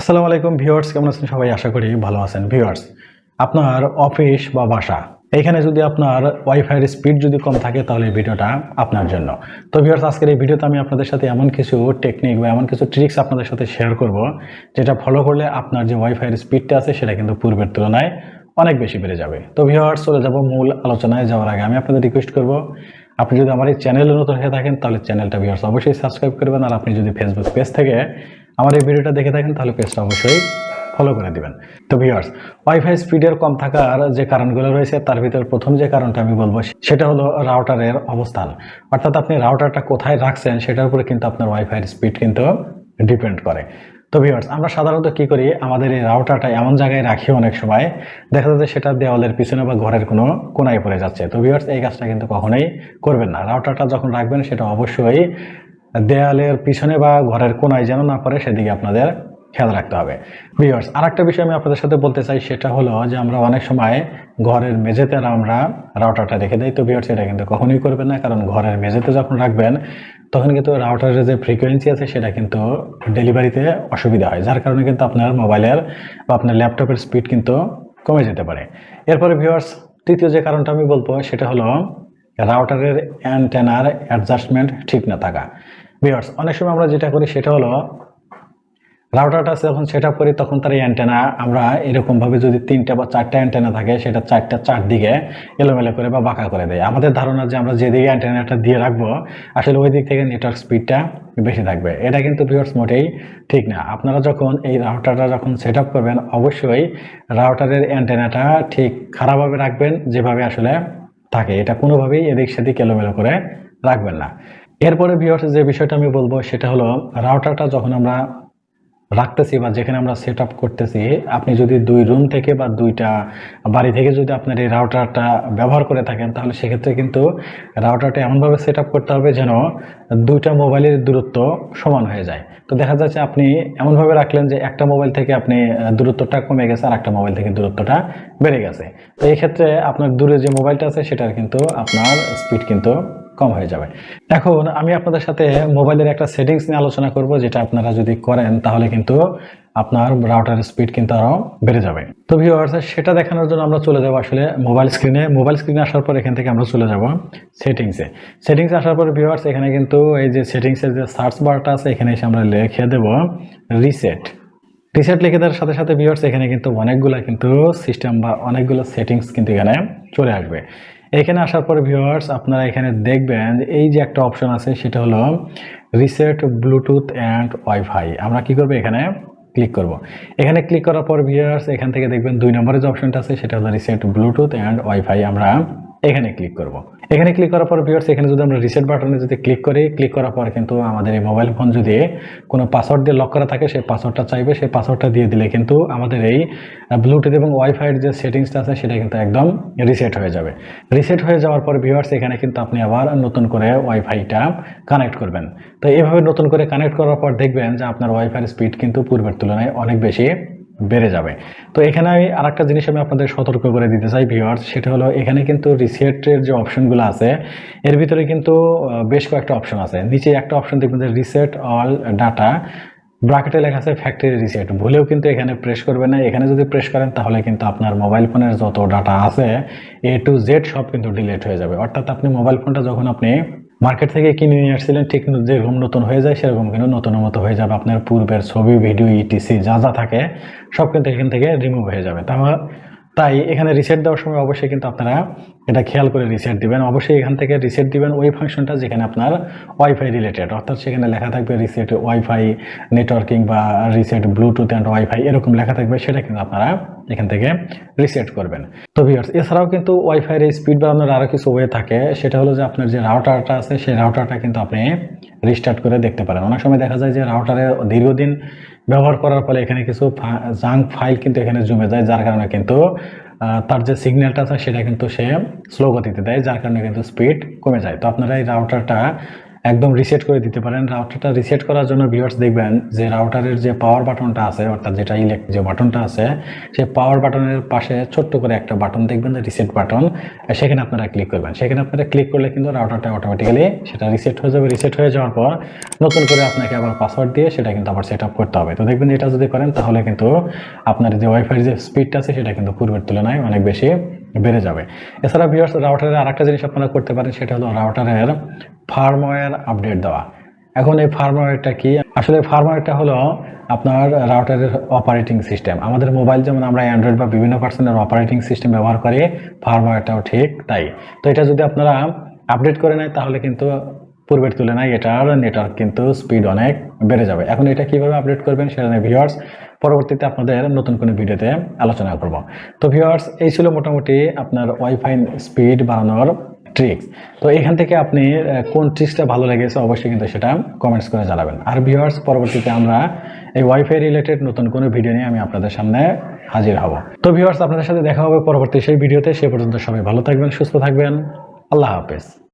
আসসালামু আলাইকুম ভিউয়ার্স, কেমন আছেন সবাই? আশা করি ভালো আছেন। ভিউয়ার্স, আপনার অফিস বা বাসা, এখানে যদি আপনার ওয়াইফাইয়ের স্পিড যদি কম থাকে, তাহলে ভিডিওটা আপনার জন্য। তো ভিউয়ার্স, আজকের এই ভিডিওতে আমি আপনাদের সাথে এমন কিছু টেকনিক বা এমন কিছু ট্রিক্স আপনাদের সাথে শেয়ার করব, যেটা ফলো করলে আপনার যে ওয়াইফাইয়ের স্পিডটা আছে, সেটা কিন্তু পূর্বের তুলনায় অনেক বেশি বেড়ে যাবে। তো ভিউয়ার্স, চলে যাব মূল আলোচনায়। যাওয়ার আগে আমি আপনাদের রিকোয়েস্ট করব, আপনি যদি আমার এই চ্যানেলে নতুন হয়ে থাকেন, তাহলে চ্যানেলটা ভিউয়ার্স অবশ্যই সাবস্ক্রাইব করবেন। আর আপনি যদি ফেসবুক পেজ থেকে আমার এই ভিডিওটা দেখে থাকেন, তাহলে পেজটা অবশ্যই ফলো করে দিবেন। তো ভিউয়ার্স ওয়াইফাই স্পিডের কম থাকার যে কারণগুলো রয়েছে, তার ভিতর প্রথম যে কারণটা আমি বলব, সেটা হলো রাউটারের অবস্থান। অর্থাৎ আপনি রাউটারটা কোথায় রাখছেন, সেটার উপরে কিন্তু আপনার ওয়াইফাইয়ের স্পিড কিন্তু ডিপেন্ড করে। তো ভিউয়ার্স আমরা সাধারণত কি করি, আমাদের এই রাউটারটা এমন জায়গায় রাখি অনেক সময়, দেখা যাচ্ছে সেটা দেওয়ালের পিছনে বা ঘরের কোনো কোনায় পড়ে যাচ্ছে। তো ভিউয়ার্স এই কাজটা কিন্তু কখনোই করবেন না। রাউটারটা যখন রাখবেন, সেটা অবশ্যই দেয়ালের পিছনে বা ঘরের কোনায় যেন না পড়ে, সেদিকে আপনাদের খেয়াল রাখতে হবে। ভিউয়ার্স আর একটা বিষয় আমি আপনাদের সাথে বলতে চাই, সেটা হলো যে আমরা অনেক সময় ঘরের মেঝেতে আমরা রাউটারটা রেখে দিই। তো ভিউয়ার্স এটা কিন্তু কখনোই করবেন না, কারণ ঘরের মেঝেতে যখন রাখবেন, তখন কিন্তু রাউটারের যে ফ্রিকোয়েন্সি আছে, সেটা কিন্তু ডেলিভারিতে অসুবিধা হয়। যার কারণে কিন্তু আপনার মোবাইলের বা আপনার ল্যাপটপের স্পিড কিন্তু কমে যেতে পারে। এরপরে ভিউয়ার্স তৃতীয় যে কারণটা আমি বলব, সেটা হলো রাউটারের অ্যান্টেনার অ্যাডজাস্টমেন্ট ঠিক না থাকা। ভিউয়ার্স অনেক সময় আমরা যেটা করি সেটা হলো রাউটারটা যখন সেট আপ করি তখন তার অ্যান্টেনা আমরা এরকমভাবে যদি তিনটা বা চারটা অ্যান্টেনা থাকে, সেটা চারটা চারদিকে এলোমেলো করে বা বাঁকা করে দেয়। আমাদের ধারণা যে আমরা যেদিকে অ্যান্টেনাটা দিয়ে রাখব, আসলে ওই দিক থেকে নেটওয়ার্ক স্পিডটা বেশি থাকবে। এটা কিন্তু ভিউয়ার্স মোটেই ঠিক না। আপনারা যখন এই রাউটারটা যখন সেট করবেন, অবশ্যই রাউটারের অ্যান্টেনাটা ঠিক খারাপভাবে রাখবেন, যেভাবে আসলে থাকে, এটা কোনোভাবেই এদিক সেদিক এলোমেলো করে রাখবেন না। এরপরে ভিওর্স যে বিষয়টা আমি বলব, সেটা হলো রাউটারটা যখন আমরা রাখতেছি বা যেখানে আমরা সেট আপ করতেছি, আপনি যদি দুই রুম থেকে বা দুইটা বাড়ি থেকে যদি আপনার এই রাউটারটা ব্যবহার করে থাকেন, তাহলে সেক্ষেত্রে কিন্তু রাউটারটা এমনভাবে সেট আপ করতে হবে যেন দুইটা মোবাইলের দূরত্ব সমান হয়ে যায়। তো দেখা যাচ্ছে আপনি এমনভাবে রাখলেন যে একটা মোবাইল থেকে আপনি দূরত্বটা কমে গেছে আর একটা মোবাইল থেকে দূরত্বটা বেড়ে গেছে। তো এই ক্ষেত্রে আপনার দূরে যে মোবাইলটা আছে, সেটার কিন্তু আপনার স্পিড কিন্তু কম হয়ে যাবে। এখন আমি আপনাদের সাথে মোবাইলের একটা সেটিংস নিয়ে আলোচনা করব, যেটা আপনারা যদি করেন তাহলে কিন্তু আপনার রাউটারের স্পিড কিন্তু আরও বেড়ে যাবে। তো ভিউয়ার্স সেটা দেখানোর জন্য আমরা চলে যাব আসলে মোবাইল স্ক্রিনে মোবাইল স্ক্রিনে আসার পর এখান থেকে আমরা চলে যাব সেটিংসে সেটিংসে আসার পর ভিউয়ার্স এখানে কিন্তু এই যে সেটিংসের যে সার্চ বারটা আছে, এখানে এসে আমরা লিখে দেব রিসেট রিসেট লিখে দেওয়ার সাথে সাথে ভিউয়ার্স এখানে কিন্তু অনেকগুলো কিন্তু সিস্টেম বা অনেকগুলো সেটিংস কিন্তু এখানে চলে আসবে। এখানে আসার পরে ভিউয়ার্স আপনারা এখানে দেখবেন যে এই যে একটা অপশন আছে, সেটা হলো রিসেট ব্লুটুথ অ্যান্ড ওয়াইফাই আমরা কি করব এখানে? ক্লিক করব। এখানে ক্লিক করার পর ভিউয়ার্স এখান থেকে দেখবেন দুই নম্বরের যে অপশনটা আছে, সেটা হলো রিসেট ব্লুটুথ অ্যান্ড ওয়াইফাই আমরা এখানে ক্লিক করব। এখানে ক্লিক করার পর ভিউয়ার্স এখানে যদি আমরা রিসেট বাটনে যদি ক্লিক করি ক্লিক করার পর কিন্তু আমাদের এই মোবাইল ফোন যদি কোনো পাসওয়ার্ড দিয়ে লক করা থাকে, সেই পাসওয়ার্ডটা চাইবে। সেই পাসওয়ার্ডটা দিয়ে দিলে কিন্তু আমাদের এই ব্লুটুথ এবং ওয়াইফাইয়ের যে সেটিংসটা আছে, সেটা কিন্তু একদম রিসেট হয়ে যাবে। রিসেট হয়ে যাওয়ার পর ভিউয়ার্স এখানে কিন্তু আপনি আবার নতুন করে ওয়াইফাইটা কানেক্ট করবেন। তো এইভাবে নতুন করে কানেক্ট করার পর দেখবেন যে আপনার ওয়াইফাইয়ের স্পিড কিন্তু পূর্বের তুলনায় অনেক বেশি বেড়ে যাবে। তো এখানে আমি আরেকটা জিনিস আমি আপনাদের সতর্ক করে দিতে চাই ভিউয়ার্স সেটা হলো এখানে কিন্তু রিসেটের যে অপশনগুলো আছে, এর ভিতরে কিন্তু বেশ কয়েকটা অপশন আছে। নিচে একটা অপশন দেখবেন যে রিসেট অল ডাটা ব্রাকেটে লেখা আছে ফ্যাক্টরি রিসেট ভুলেও কিন্তু এখানে প্রেস করবেন না। এখানে যদি প্রেস করেন, তাহলে কিন্তু আপনার মোবাইল ফোনের যত ডাটা আছে এ টু জেড সব কিন্তু ডিলিট হয়ে যাবে। অর্থাৎ আপনি মোবাইল ফোনটা যখন আপনি মার্কেট থেকে কিনে নিয়ে আসছিলেন, ঠিক যেরকম নতুন হয়ে যায় সেরকম কিন্তু নতুনের মতো হয়ে যাবে। আপনার পূর্বের ছবি, ভিডিও ইটিসি যা যা থাকে, সব কিন্তু এখান থেকে রিমুভ হয়ে যাবে। তাহলে তাই এখানে রিসেট দেওয়ার সময় অবশ্যই কিন্তু আপনারা এটা খেয়াল করে রিসেট দিবেন। অবশ্যই এখান থেকে রিসেট দিবেন ওই ফাংশনটা যেখানে আপনার ওয়াইফাই রিলেটেড অর্থাৎ সেখানে লেখা থাকবে রিসেট ওয়াইফাই নেটওয়ার্কিং বা রিসেট ব্লুটুথ অ্যান্ড ওয়াইফাই এরকম লেখা থাকবে, সেটা কিন্তু আপনারা এখান থেকে রিসেট করবেন। তো ভিউয়ার্স এছাড়াও কিন্তু ওয়াইফাইয়ের স্পিড বাড়ানোর আরও কিছু ওয়ে থাকে। সেটা হলো যে আপনার যে রাউটারটা আছে, সেই রাউটারটা কিন্তু আপনি রিস্টার্ট করে দেখতে পারেন। অনেক সময় দেখা যায় যে রাউটারে দীর্ঘদিন ব্যবহার করার ফলে এখানে কিছু জাঙ্ক ফাইল কিন্তু এখানে জমে যায়, যার কারণে কিন্তু তার যে সিগন্যালটা আছে, সেটা কিন্তু সে স্লো গতিতে দেয়, যার কারণে কিন্তু স্পিড কমে যায়। তো আপনারা এই রাউটারটা একদম রিসেট করে দিতে পারেন। রাউটারটা রিসেট করার জন্য ভিউয়ার্স দেখবেন যে রাউটারের যে পাওয়ার বাটনটা আছে, অর্থাৎ যেটা ইলেক্ট যে বাটনটা আছে, সেই পাওয়ার বাটনের পাশে ছোট্ট করে একটা বাটন দেখবেন, যে রিসেট বাটন সেখানে আপনারা ক্লিক করবেন। সেখানে আপনারা ক্লিক করলে কিন্তু রাউটারটা অটোমেটিক্যালি সেটা রিসেট হয়ে যাবে। রিসেট হয়ে যাওয়ার পর নতুন করে আপনাকে আবার পাসওয়ার্ড দিয়ে সেটা কিন্তু আবার সেট করতে হবে। তো দেখবেন এটা যদি করেন, তাহলে কিন্তু আপনার যে ওয়াইফাই যে স্পিডটা আছে, সেটা কিন্তু পূর্বের তুলনায় অনেক বেশি বেড়ে যাবে। এছাড়া ভিউয়ার্স রাউটারের আরেকটা জিনিস আপনারা করতে পারেন, সেটা হলো রাউটারের ফার্মওয়্যার আপডেট দেওয়া। এখন এই ফার্মওয়্যারটা কি? আসলে ফার্মওয়্যারটা হলো আপনার রাউটারের অপারেটিং সিস্টেম আমাদের মোবাইল যেমন আমরা অ্যান্ড্রয়েড বা বিভিন্ন পার্সনের অপারেটিং সিস্টেম ব্যবহার করি ফার্মওয়্যারটাও ঠিক তাই। তো এটা যদি আপনারা আপডেট করে নেয়, তাহলে কিন্তু পূর্বের তুলনায় এটার নেটওয়ার্ক কিন্তু স্পিড অনেক বেড়ে যাবে। এখন এটা কীভাবে আপডেট করবেন, সেটা নিয়ে ভিউয়ার্স পরবর্তীতে আপনাদের নতুন কোনো ভিডিওতে আলোচনা করব। তো ভিওয়ার্স এই ছিল মোটামুটি আপনার ওয়াইফাই স্পিড বাড়ানোর ট্রিক্স তো এখান থেকে আপনি কোন ট্রিক্সটা ভালো লেগেছে অবশ্যই কিন্তু সেটা কমেন্টস করে জানাবেন। আর ভিউয়ার্স পরবর্তীতে আমরা এই ওয়াইফাই রিলেটেড নতুন কোনো ভিডিও নিয়ে আমি আপনাদের সামনে হাজির হব। তো ভিউয়ার্স আপনাদের সাথে দেখা হবে পরবর্তী সেই ভিডিওতে সে পর্যন্ত সবাই ভালো থাকবেন, সুস্থ থাকবেন। আল্লাহ হাফেজ।